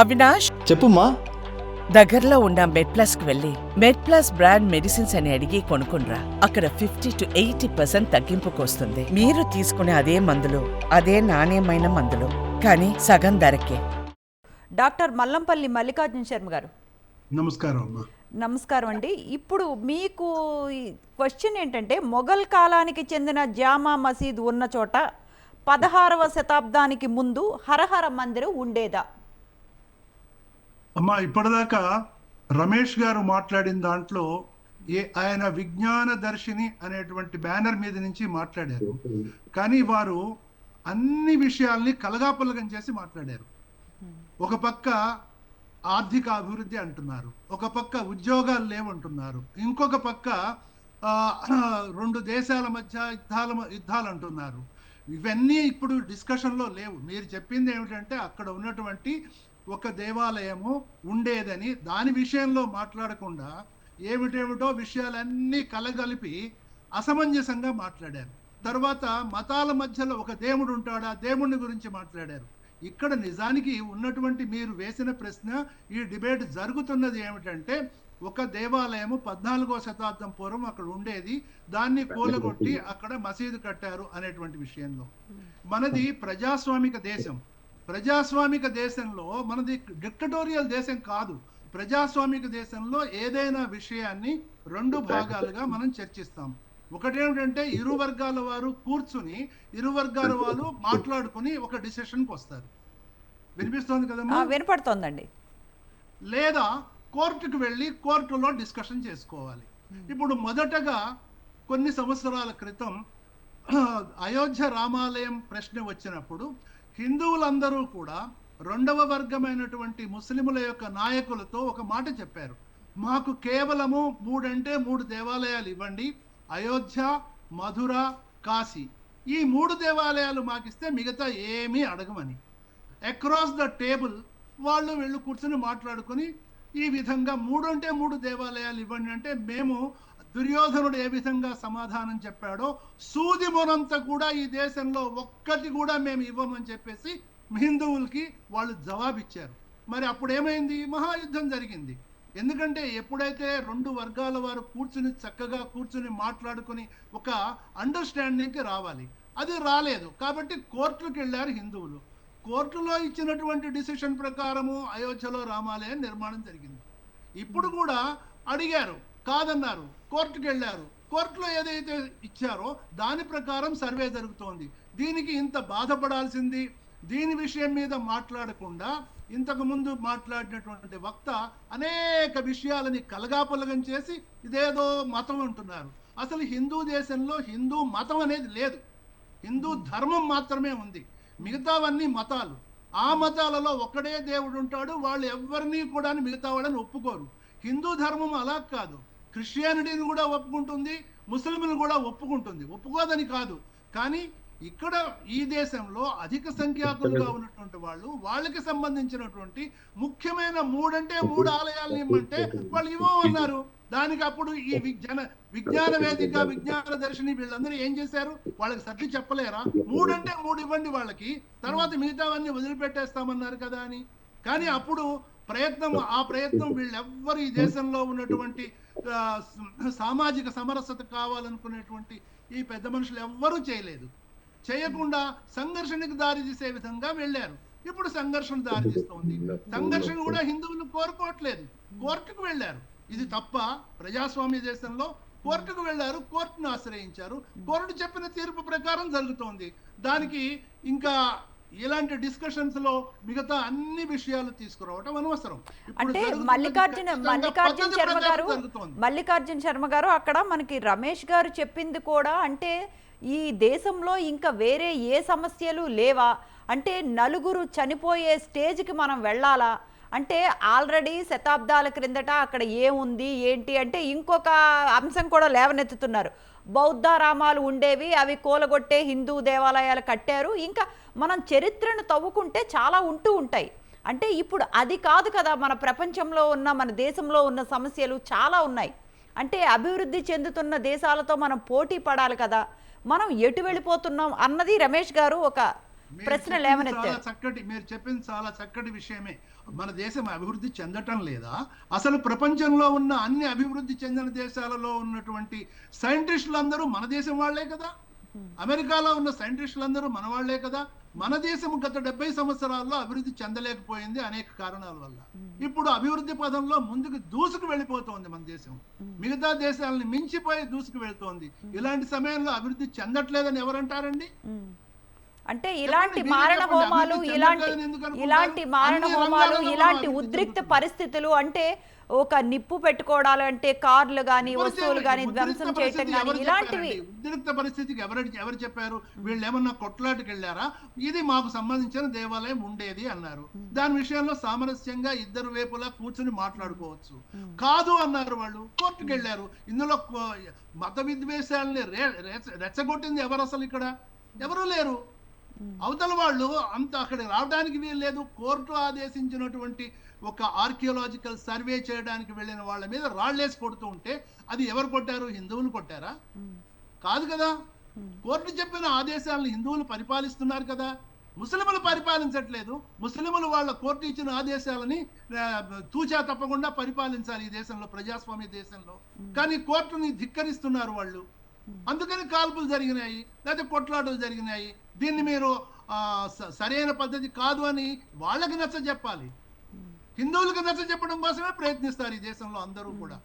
అవినాష్? చెప్పుమా దగ్గరలో ఉన్న మెడ్ ప్లస్కు వెళ్ళి మెడ్ ప్లస్ బ్రాండ్ మెడిసిన్స్ అని అడిగి కొనుక్కునరా అక్కడ ఫిఫ్టీ టు ఎయిటీ పర్సెంట్ తగ్గింపుకు వస్తుంది మీరు తీసుకునే అదే మందులు అదే నాణ్యమైన మందులు. కానీ సగం ధరకే. డాక్టర్ మల్లంపల్లి మల్లికార్జున శర్మ గారు. నమస్కారం అమ్మా. నమస్కారం అండి. ఇప్పుడు మీకు క్వశ్చన్ ఏంటంటే మొఘల్ కాలానికి చెందిన జామా మసీద్ ఉన్న చోట పదహారవ శతాబ్దానికి ముందు హరహర మందిరం ఉండేదా? అమ్మా ఇప్పటిదాకా రమేష్ గారు మాట్లాడిన దాంట్లో ఏ ఆయన విజ్ఞాన దర్శిని అనేటువంటి బ్యానర్ మీద నుంచి మాట్లాడారు. కానీ వారు అన్ని విషయాల్ని కలగాపులగం చేసి మాట్లాడారు. ఒక పక్క ఆర్థిక అభివృద్ధి అంటున్నారు ఒక పక్క ఉద్యోగాలు లేవంటున్నారు ఇంకొక పక్క రెండు దేశాల మధ్య యుద్ధాల యుద్ధాలు అంటున్నారు. ఇవన్నీ ఇప్పుడు డిస్కషన్లో లేవు. మీరు చెప్పింది ఏమిటంటే అక్కడ ఉన్నటువంటి ఒక దేవాలయము ఉండేదని దాని విషయంలో మాట్లాడకుండా ఏమిటేమిటో విషయాలన్నీ కలగలిపి అసమంజసంగా మాట్లాడారు. తర్వాత మతాల మధ్యలో ఒక దేవుడు ఉంటాడా దేవుడిని గురించి మాట్లాడారు. ఇక్కడ నిజానికి ఉన్నటువంటి మీరు వేసిన ప్రశ్న ఈ డిబేట్ జరుగుతున్నది ఏమిటంటే ఒక దేవాలయము పద్నాలుగో శతాబ్దం పూర్వం అక్కడ ఉండేది దాన్ని కూలగొట్టి అక్కడ మసీదు కట్టారు అనేటువంటి విషయంలో. మనది ప్రజాస్వామిక దేశం. ప్రజాస్వామిక దేశంలో మనది డిక్టటోరియల్ దేశం కాదు. ప్రజాస్వామిక దేశంలో ఏదైనా విషయాన్ని రెండు భాగాలుగా మనం చర్చిస్తాం. ఒకటేమిటంటే ఇరు వర్గాల వారు కూర్చుని ఇరు వర్గాల వాళ్ళు మాట్లాడుకుని ఒక డిసిషన్కి వస్తారు. వినిపిస్తోంది ఆ, కదమ్మా వినపడుతోందండి. లేదా కోర్టుకు వెళ్ళి కోర్టులో డిస్కషన్ చేసుకోవాలి. ఇప్పుడు మొదటగా కొన్ని సంవత్సరాల క్రితం అయోధ్య రామాలయం ప్రశ్న వచ్చినప్పుడు హిందువులందరూ కూడా రెండవ వర్గమైనటువంటి ముస్లిముల యొక్క నాయకులతో ఒక మాట చెప్పారు. మాకు కేవలము మూడంటే మూడు దేవాలయాలు ఇవ్వండి. అయోధ్య మధుర కాశీ. ఈ మూడు దేవాలయాలు మాకిస్తే మిగతా ఏమీ అడగమని. అక్రాస్ ద టేబుల్ వాళ్ళు వీళ్ళు కూర్చుని మాట్లాడుకొని ఈ విధంగా మూడు అంటే మూడు దేవాలయాలు ఇవ్వండి అంటే మేము దుర్యోధనుడు ఏ విధంగా సమాధానం చెప్పాడో సూది మొనంత కూడా ఈ దేశంలో ఒక్కటి కూడా మేము ఇవ్వమని చెప్పేసి హిందువులకి వాళ్ళు జవాబిచ్చారు. మరి అప్పుడు ఏమైంది మహాయుద్ధం జరిగింది. ఎందుకంటే ఎప్పుడైతే రెండు వర్గాల వారు కూర్చుని చక్కగా కూర్చుని మాట్లాడుకుని ఒక అండర్స్టాండింగ్కి రావాలి. అది రాలేదు. కాబట్టి కోర్టులకు వెళ్ళారు హిందువులు. కోర్టులో ఇచ్చినటువంటి డిసిషన్ ప్రకారము అయోధ్యలో రామాలయం నిర్మాణం జరిగింది. ఇప్పుడు కూడా అడిగారు. కాదన్నారు. కోర్టుకు వెళ్ళారు కోర్టులో ఏదైతే ఇచ్చారో దాని ప్రకారం సర్వే జరుగుతోంది. దీనికి ఇంత బాధపడాల్సింది దీని విషయం మీద మాట్లాడకుండా ఇంతకు ముందు మాట్లాడినటువంటి వక్త అనేక విషయాలని కలగాపలగం చేసి ఇదేదో మతం అంటున్నారు. అసలు హిందూ దేశంలో హిందూ మతం అనేది లేదు. హిందూ ధర్మం మాత్రమే ఉంది. మిగతావన్నీ మతాలు. ఆ మతాలలో ఒక్కడే దేవుడు ఉంటాడు వాళ్ళు ఎవరిని కూడా మిగతా వాళ్ళని ఒప్పుకోరు. హిందూ ధర్మం అలా కాదు. క్రిస్టియానిటీని కూడా ఒప్పుకుంటుంది ముస్లింలు కూడా ఒప్పుకుంటుంది. ఒప్పుకోదని కాదు. కానీ ఇక్కడ ఈ దేశంలో అధిక సంఖ్యాకులుగా ఉన్నటువంటి వాళ్ళు వాళ్ళకి సంబంధించినటువంటి ముఖ్యమైన మూడంటే మూడు ఆలయాలను ఇమ్మంటే వాళ్ళు ఇవ్వమన్నారు దానికి అప్పుడు ఈ విజ్ఞాన విజ్ఞాన వేదిక విజ్ఞాన దర్శిని వీళ్ళందరూ ఏం చేశారు? వాళ్ళకి సర్ది చెప్పలేరా? మూడంటే మూడు ఇవ్వండి వాళ్ళకి తర్వాత మిగతావన్నీ వదిలిపెట్టేస్తామన్నారు కదా అని. కానీ అప్పుడు ప్రయత్నం ఆ ప్రయత్నం వీళ్ళెవ్వరు ఈ దేశంలో ఉన్నటువంటి సామాజిక సమరసత కావాలనుకునేటువంటి ఈ పెద్ద మనుషులు ఎవ్వరూ చేయలేదు. చేయకుండా సంఘర్షణకు దారి తీసే విధంగా వెళ్ళారు. ఇప్పుడు సంఘర్షణ దారి తీస్తోంది. సంఘర్షణ కూడా హిందువులు కోరుకోవట్లేదు. కోర్టుకు వెళ్ళారు. ఇది తప్ప ప్రజాస్వామ్య దేశంలో కోర్టుకు వెళ్ళారు కోర్టును ఆశ్రయించారు. కోర్టు చెప్పిన తీర్పు ప్రకారం జరుగుతోంది. దానికి ఇంకా ఇలాంటి డిస్కషన్స్లో మిగతా అన్ని విషయాలు తీసుకురావటం అనవసరం. అంటే మల్లికార్జున మల్లికార్జున శర్మ గారు. మల్లికార్జున శర్మ గారు అక్కడ మనకి రమేష్ గారు చెప్పింది కూడా అంటే ఈ దేశంలో ఇంకా వేరే ఏ సమస్యలు లేవా? అంటే నలుగురు చనిపోయే స్టేజ్కి మనం వెళ్ళాలా? అంటే ఆల్రెడీ శతాబ్దాల క్రిందట అక్కడ ఏముంది ఏంటి అంటే ఇంకొక అంశం కూడా లేవనెత్తుతున్నారు. బౌద్ధారామాలు ఉండేవి అవి కూలగొట్టే హిందూ దేవాలయాలు కట్టారు. ఇంకా మనం చరిత్రను తవ్వుకుంటే చాలా ఉంటూ ఉంటాయి. అంటే ఇప్పుడు అది కాదు కదా మన ప్రపంచంలో ఉన్న మన దేశంలో ఉన్న సమస్యలు చాలా ఉన్నాయి. అంటే అభివృద్ధి చెందుతున్న దేశాలతో మనం పోటీ పడాలి కదా. మనం ఎటు వెళ్ళిపోతున్నాం అన్నది రమేష్ గారు ఒక ప్రశ్న లేవనెత్తారు. చాలా చక్కటి మీరు చెప్పింది చాలా చక్కటి విషయమే. మన దేశం అభివృద్ధి చెందటం లేదా? అసలు ప్రపంచంలో ఉన్న అన్ని అభివృద్ధి చెందిన దేశాలలో ఉన్నటువంటి సైంటిస్టులందరూ మన దేశం వాళ్ళే కదా? అమెరికాలో ఉన్న సైంటిస్టులందరూ మన వాళ్ళే కదా? మన దేశం గత డెబ్బై సంవత్సరాల్లో అభివృద్ధి చెందలేకపోయింది అనేక కారణాల వల్ల. ఇప్పుడు అభివృద్ధి పదంలో ముందుకు దూసుకు వెళ్ళిపోతోంది మన దేశం. మిగతా దేశాలని మించిపోయి దూసుకు వెళ్తోంది. ఇలాంటి సమయంలో అభివృద్ధి చెందట్లేదని ఎవరంటారండి. అంటే ఇలాంటి మీరే మారణ హోమాలు ఇలాంటి? ఇలాంటి మారణ హోమాలు ఇలాంటి ఉద్రిక్త. పరిస్థితులు అంటే ఒక నిప్పు పెట్టుకోవడాలు అంటే కార్లు గాని వస్తువులు? గాని ధ్వంసం చేయటం గాని ఇలాంటివి? ఉద్రిక్త పరిస్థితికి ఎవరు ఎవరు చెప్పారు? వీళ్ళు ఏమన్నా కొట్లాటకి వెళ్ళారా? ఇది మాకు సంబంధించిన దేవాలయం ఉండేది అన్నారు. దాని విషయంలో సామరస్యంగా ఇద్దరు వైపులా కూర్చుని మాట్లాడుకోవచ్చు. కాదు అన్నారు వాళ్ళు. కోర్టుకు వెళ్ళారు. ఇందులో మత విద్వేషాలని రెచ్చగొట్టింది ఎవరు అసలు ఇక్కడ? ఎవరు లేరు. అవతల వాళ్ళు అంత అక్కడ రావడానికి వీలు లేదు. కోర్టు ఆదేశించినటువంటి ఒక ఆర్కియోలాజికల్ సర్వే చేయడానికి వెళ్ళిన వాళ్ళ మీద రాళ్ళేసి కొడుతూ ఉంటే అది ఎవరు కొట్టారు? హిందువులు కొట్టారా? కాదు కదా. కోర్టు చెప్పిన ఆదేశాలను హిందువులు పరిపాలిస్తున్నారు కదా. ముస్లింలు పరిపాలించట్లేదు. ముస్లింలు వాళ్ళ కోర్టు ఇచ్చిన ఆదేశాలని తూచా తప్పకుండా పరిపాలించాలి ఈ దేశంలో ప్రజాస్వామ్య దేశంలో. కానీ కోర్టుని ధిక్కరిస్తున్నారు వాళ్ళు. అందుకని కాల్పులు జరిగినాయి లేకపోతే కొట్లాటలు జరిగినాయి. దీన్ని మీరు సరైన పద్ధతి కాదు అని వాళ్ళకి నచ్చ చెప్పాలి హిందువులకు నచ్చ చెప్పడం కోసమే ప్రయత్నిస్తారు ఈ దేశంలో అందరూ కూడా.